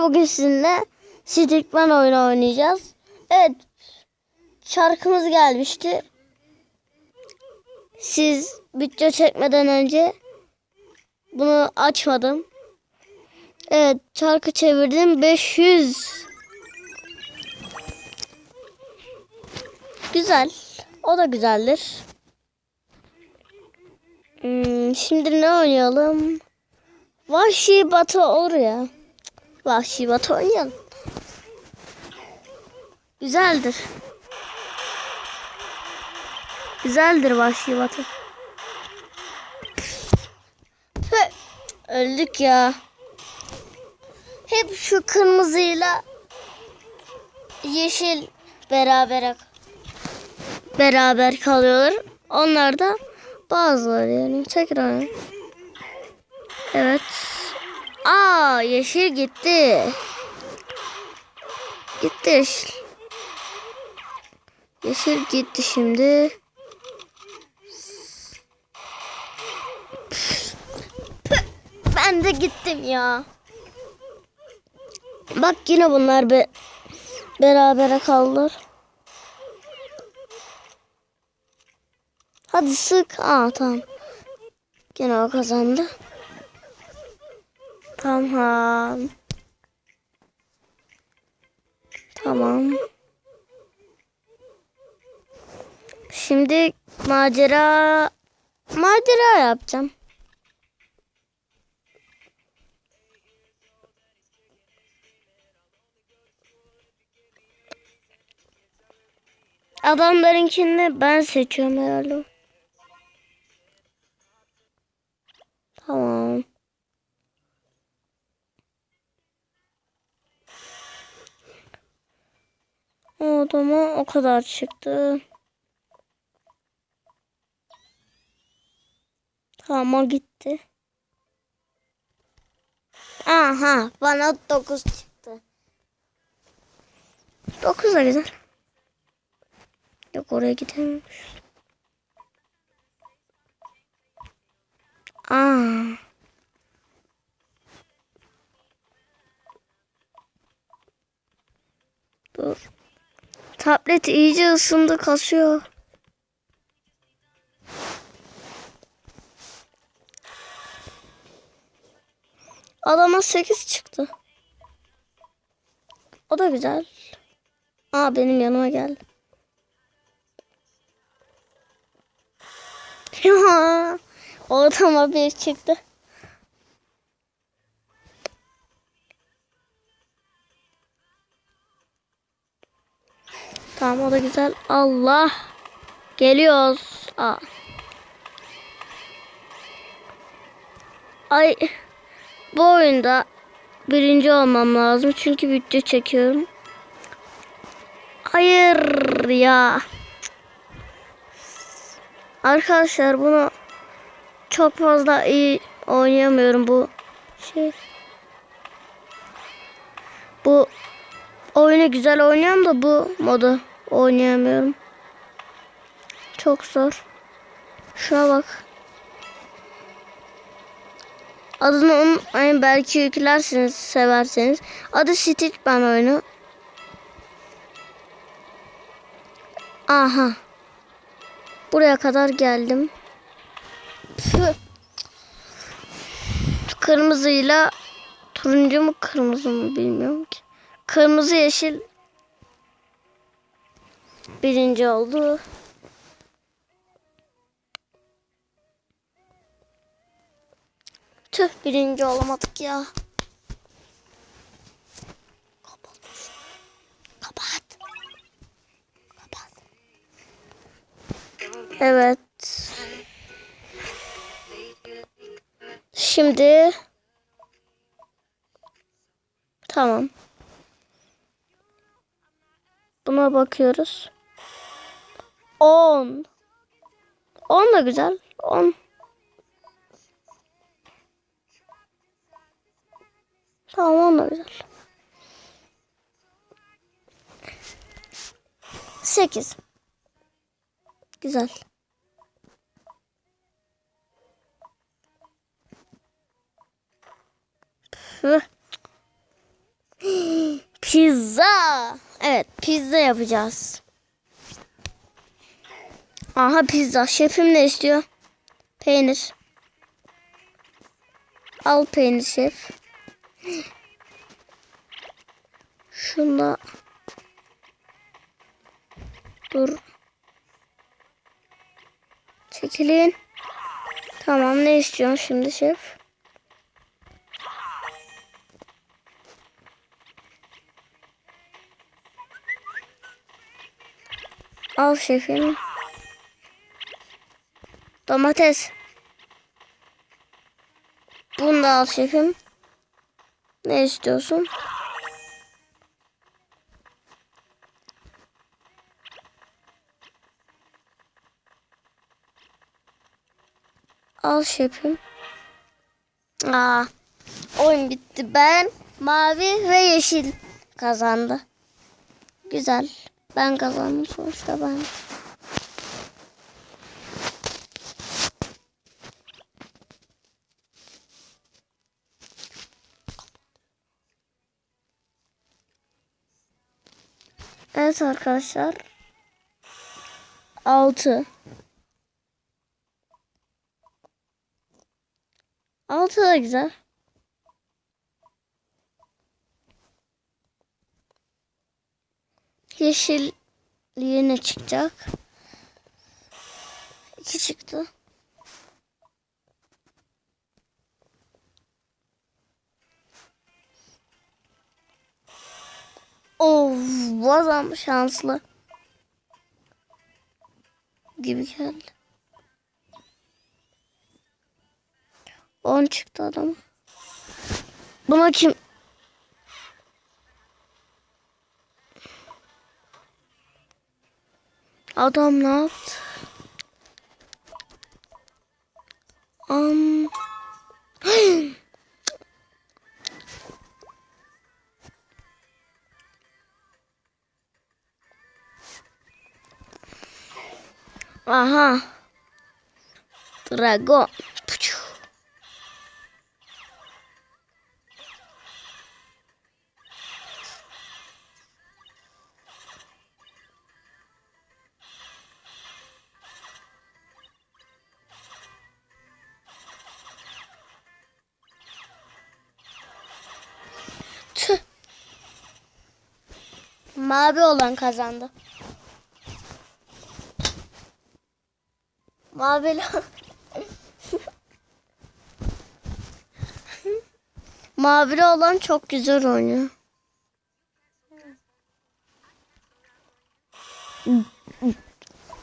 Bugün sizinle Stickman oyunu oynayacağız. Evet. Şarkımız gelmişti. Siz video çekmeden önce bunu açmadım. Evet çarkı çevirdim 500. Güzel. O da güzeldir. Hmm, şimdi ne oynayalım? Vahşi Batı olur ya. Vahşi Batı oynayalım. Güzeldir. Güzeldir Vahşi Batı. Öldük ya. Hep şu kırmızıyla yeşil beraber beraber kalıyorlar. Onlar da bazıları yani tekrar. Evet. Aa yeşil gitti. Gitti yeşil. Yeşil gitti şimdi. Ben de gittim ya. Bak yine bunlar be berabere kaldılar. Hadi sık. Aa tamam. Gene o kazandı. Tamam. Tamam. Şimdi macera macera yapacağım. Adamlarınkini ben seçiyorum herhalde. O kadar çıktı. Tamam o gitti. Aha bana 9 çıktı. 9 da güzel. Yok oraya gidemiyormuş. Aa. Dur. Tablet iyice ısındı kasıyor. Adama 8 çıktı. O da güzel. Aa benim yanıma geldi. Ya, o adama bir çıktı. Tamam o da güzel. Allah. Geliyoruz. Aa. Ay. Bu oyunda birinci olmam lazım. Çünkü video çekiyorum. Hayır ya. Arkadaşlar bunu çok fazla iyi oynayamıyorum bu şey. Bu oyunu güzel oynuyorum da bu modu oynayamıyorum. Çok zor. Şuna bak. Adını unutmayın belki yüklersiniz severseniz. Adı Stitchman oyunu. Aha. Buraya kadar geldim. Püh. Kırmızıyla turuncu mu kırmızı mı bilmiyorum ki. Kırmızı yeşil birinci oldu. Tüh birinci olamadık ya. Kapat. Kapat. Kapat. Evet. Şimdi tamam. Buna bakıyoruz. 10. 10 da güzel. 10. Tamam 10 da güzel. 8. Güzel. Pizza. Evet pizza yapacağız. Aha pizza. Şefim ne istiyor? Peynir. Al peynir şef. Şunda. Dur. Çekilin. Tamam ne istiyorsun şimdi şef? Al şefim. Domates. Bunu da al şefim. Ne istiyorsun? Al şefim. Aa, oyun bitti. Ben mavi ve yeşil kazandı. Güzel. Ben kazandım sonuçta ben. Evet arkadaşlar. 6 6 da güzel. Yeşil yine çıkacak. İki çıktı. Of bu adam şanslı. Gibi geldi. 10 çıktı adam. Buna kim? Adam ne yaptı? Am. Aha. Dragon. Mavi olan kazandı. Mavi Mavili olan çok güzel oynuyor.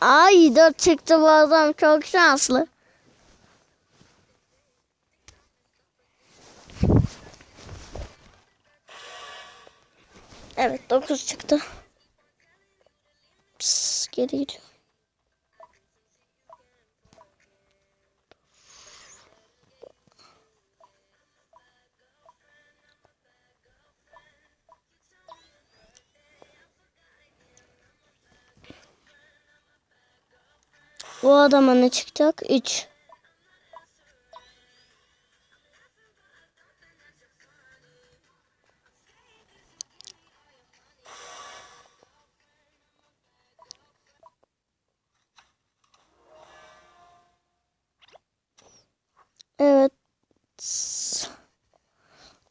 Ay dört çıktı bu adam çok şanslı. Evet 9 çıktı. Pıs, geri gidiyor. Bu adama ne çıkacak? 3. Evet.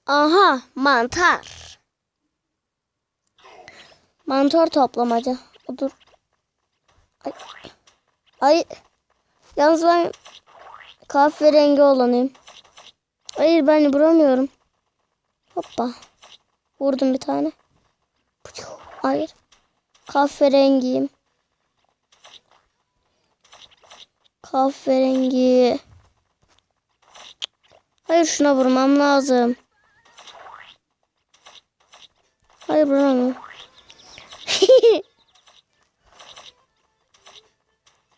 Aha mantar. Mantar toplamaca. Ay. Yalnız ben kahverengi olanıyım. Hayır ben vuramıyorum. Hoppa. Vurdum bir tane. Hayır. Kahverengiyim. Kahverengi. Hayır şuna vurmam lazım. Hayır vuramam.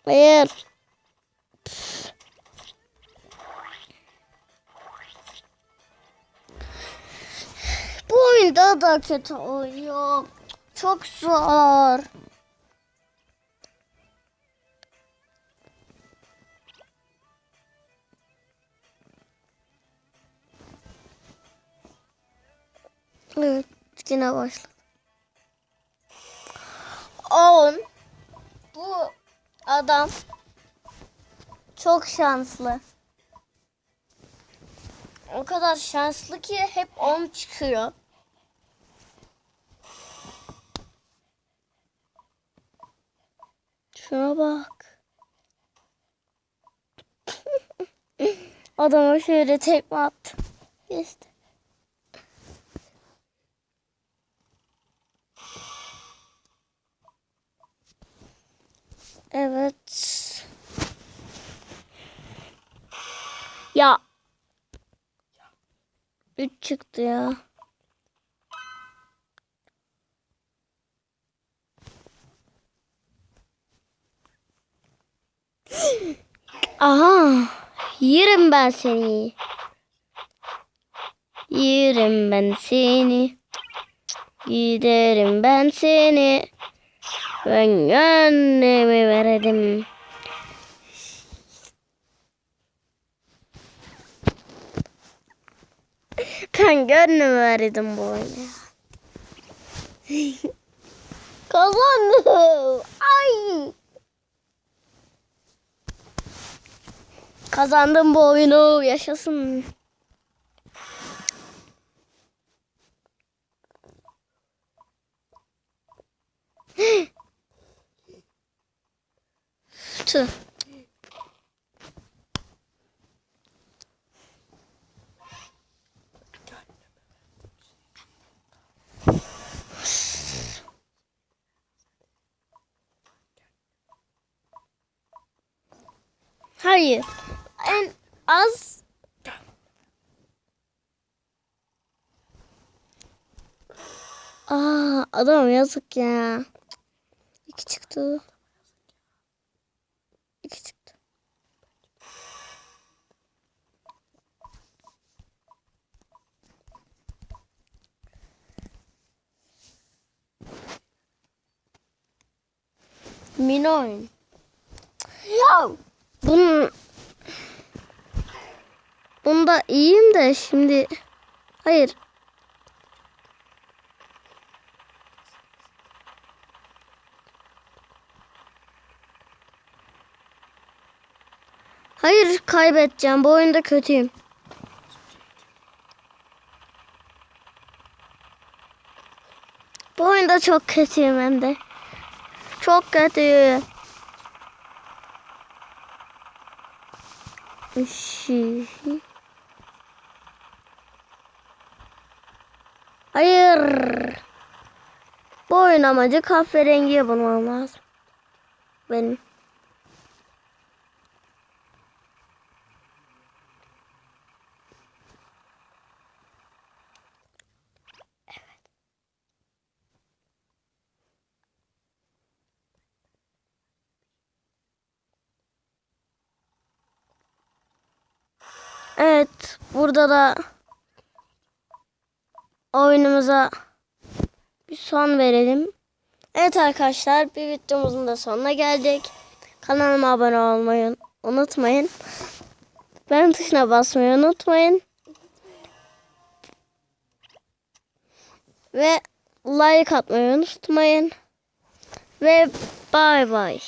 Hayır. Bu oyun daha da kötü oluyor. Çok zor. Evet yine başladı. 10 Bu adam çok şanslı. O kadar şanslı ki hep 10 çıkıyor. Şuna bak. Adama şöyle tekme attı. Geçti. Evet. Ya. Üç çıktı ya. Aha. Yerim ben seni. Yerim ben seni. Giderim ben seni. Ben gönlümü verdim. Ben gönlümü verdim bu oyuna. Kazandım. Ay. Kazandım bu oyunu. Yaşasın. Tüh. Hayır. En az Aa, adam yazık ya. İki çıktı. İki çıktı. Mini oyun. Bunun Bunda iyiyim de şimdi hayır. Hayır kaybedeceğim. Bu oyunda kötüyüm. Bu oyunda çok kötüyüm hem de. Çok kötü. Şey. Hayır. Bu oyun amacı kahverengiye bulmam lazım. Benim. Evet, burada da oyunumuza bir son verelim. Evet arkadaşlar, bir videomuzun da sonuna geldik. Kanalıma abone olmayı unutmayın. Ben tuşuna basmayı unutmayın. Ve like atmayı unutmayın. Ve bay bay.